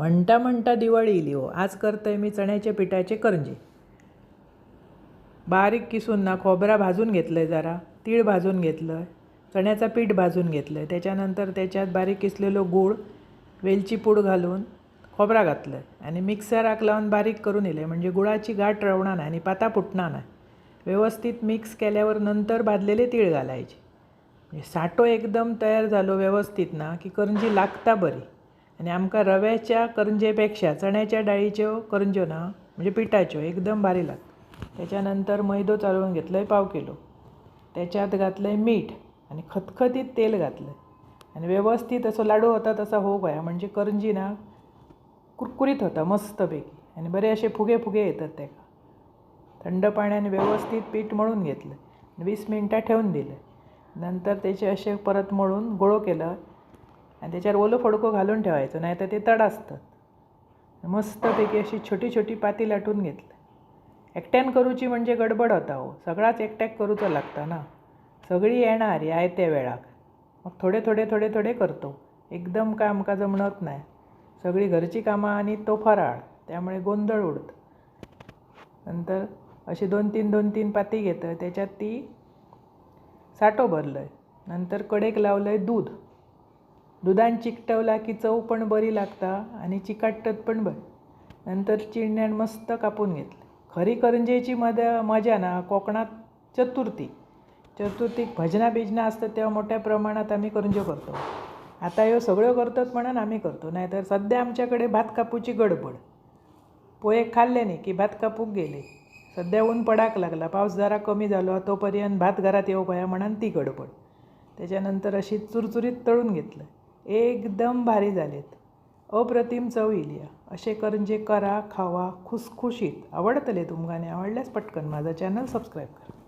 म्हणता म्हणता दिवाळी इली हो. आज करतोय मी चण्याच्या पिठाचे करंजे. बारीक किसून ना खोबरा भाजून घेतलं आहे जरा तीळ भाजून घेतलं आहे चण्याचं पीठ भाजून घेतलं आहे त्याच्यानंतर त्याच्यात बारीक किसलेलो गूळ वेलची पूड घालून खोबरा घातलं आहे आणि मिक्सराक लावून बारीक करून येले म्हणजे गुळाची गाठ रवणार नाही आणि पाता फुटणार नाही. व्यवस्थित मिक्स केल्यावर नंतर भाजलेले तीळ घालायचे. म्हणजे साठो एकदम तयार झालो व्यवस्थित ना की करंजी लागता बरी. आणि आमकां रव्याच्या करंजेपेक्षा चण्याच्या डाळीच्यो करंज्यो ना म्हणजे पिठाच्यो एकदम भारी लागतात. त्याच्यानंतर मैदो चालवून घेतलं पाव किलो. त्याच्यात घातलें मीठ आणि खतखतीत तेल घातलें आनी आणि व्यवस्थित असं लाडू होता तसा हो गया म्हणजे करंजी ना कुरकुरीत होता मस्तपैकी. आणि बरे असे फुगे फुगे येतात तेका थंड पाण्याने व्यवस्थित पीठ मळून घेतलं वीस मिनटं ठेवून दिलं नंतर त्याचे असे परत मळून गोळो केलं. आणि त्याच्यावर ओलं फडको घालून ठेवायचं नाही तर ते तड असतात मस्तपैकी अशी छोटी छोटी पाती लाटून घेतलं. एकट्यान करूची म्हणजे गडबड होता हो. सगळाच एकट्याक करूचो लागता ना. सगळी येणार आयत्या वेळाक. मग थोडे थोडे थोडे थोडे करतो. एकदम काय आमकां जमणत नाही. सगळी घरची कामां आणि तो फराळ त्यामुळे गोंधळ उडत. नंतर अशी दोन तीन दोन तीन पाती घेतं त्याच्यात ती साठो भरलं आहे नंतर कडेक लावलं आहे दूध. दुधान चिकटवला की चव पण बरी लागता आणि चिकाटत पण बरी. नंतर चिडण्यान मस्त कापून घेतलं. खरी करंजेची मजा मजा ना कोकणात चतुर्थी. चतुर्थीक भजनां बिजनां असतात तेव्हा मोठ्या प्रमाणात आम्ही करंज्यो करतो. आता ह्यो सगळ्यो करतात म्हणून आम्ही करतो. नाहीतर सध्या आमच्याकडे भात कापूची गडबड. पोहे खाल्ले नाही की भात कापूक गेले. सध्या ऊन पडाक लागला पाऊस जरा कमी झालो तोपर्यंत भात घरात येऊ पया म्हणून ती गडबड. त्याच्यानंतर अशी चुरचुरीत तळून घेतलं. एकदम भारी झालेत. अप्रतिम चव इली असे करंजे करा खावा खुसखुशीत. आवडतले तुमकां आणि आवडल्यास पटकन माझा चॅनल सबस्क्राईब करा.